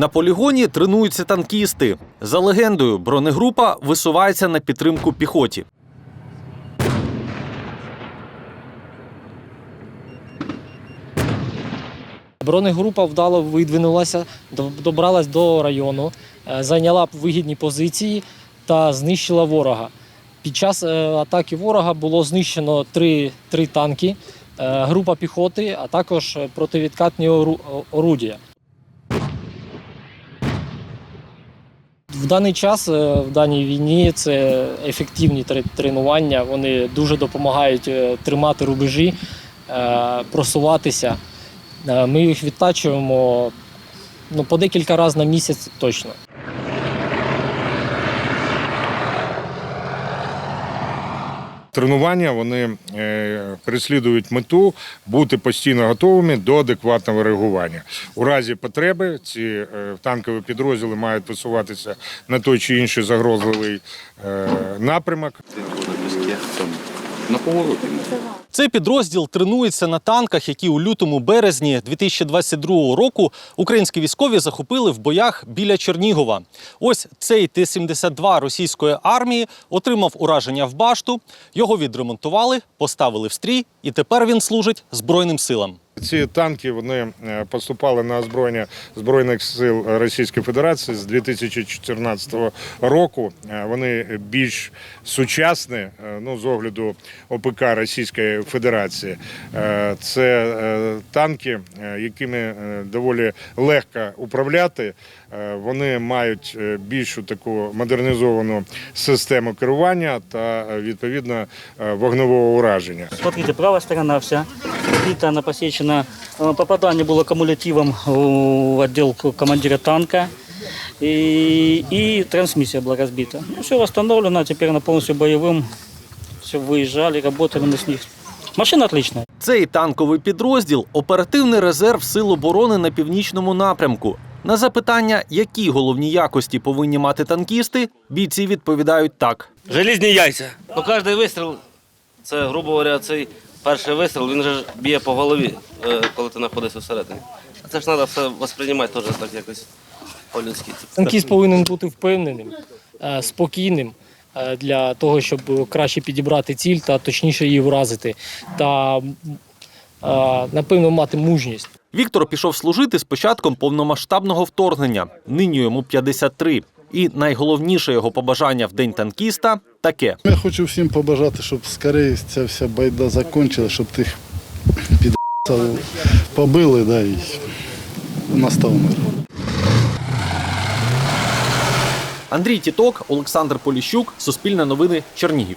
На полігоні тренуються танкісти. За легендою, бронегрупа висувається на підтримку піхоті. Бронегрупа вдало видвинулася, до- добралась до району, е, зайняла вигідні позиції та знищила ворога. Під час е, атаки ворога було знищено три, три танки, е, група піхоти, а також противідкатні орудія. В даний час, е, в даній війні, це ефективні тренування. Вони дуже допомагають е, тримати рубежі, е, просуватися. Ми їх відтачуємо ну, по декілька разів на місяць точно. Тренування вони е, переслідують мету бути постійно готовими до адекватного реагування. У разі потреби ці е, танкові підрозділи мають висуватися на той чи інший загрозливий е, напрямок. на повороті. Цей підрозділ тренується на танках, які у лютому березні 2022 року українські військові захопили в боях біля Чернігова. Ось цей Т-72 російської армії отримав ураження в башту. Його відремонтували, поставили в стрій, і тепер він служить збройним силам. Ці танки вони е, поступали на озброєння збройних сил Російської Федерації з 2014 року. Е, Вони більш сучасні, е, ну з огляду ОПК Російської Федерації. Це танки, якими доволі легко управляти. Вони мають більшу таку модернізовану систему керування та відповідно вогневого ураження. Смотрите, правая сторона вся бита, она посечена. Э, Попадание было кумулятивом в отдел к- командира танка. И, и трансмиссия была разбита. Ну, все восстановлено, теперь она полностью боевым. Все выезжали, работали мы с них. Машина отличная. Цей танковий підрозділ оперативний резерв сил оборони на північному напрямку. На запитання, які головні якості повинні мати танкісти, бійці відповідають так. Желізні яйця. Ну, кожен вистріл, це, грубо говоря, цей перший вистріл, він же ж б'є по голові, е, коли ти знаходишся всередині. А це ж треба все восприймати теж так якось по-людськи. Танкіст повинен бути впевненим, е, спокійним е, для того, щоб краще підібрати ціль та точніше її вразити. Та напевно мати мужність. Віктор пішов служити з початком повномасштабного вторгнення. Нині йому 53. І найголовніше його побажання в день танкіста таке: Я хочу всім побажати, щоб скоріше ця вся байда закінчила, щоб тих під побили, да, і настав мир. Андрій Тіток, Олександр Поліщук, Суспільне новини, Чернігів.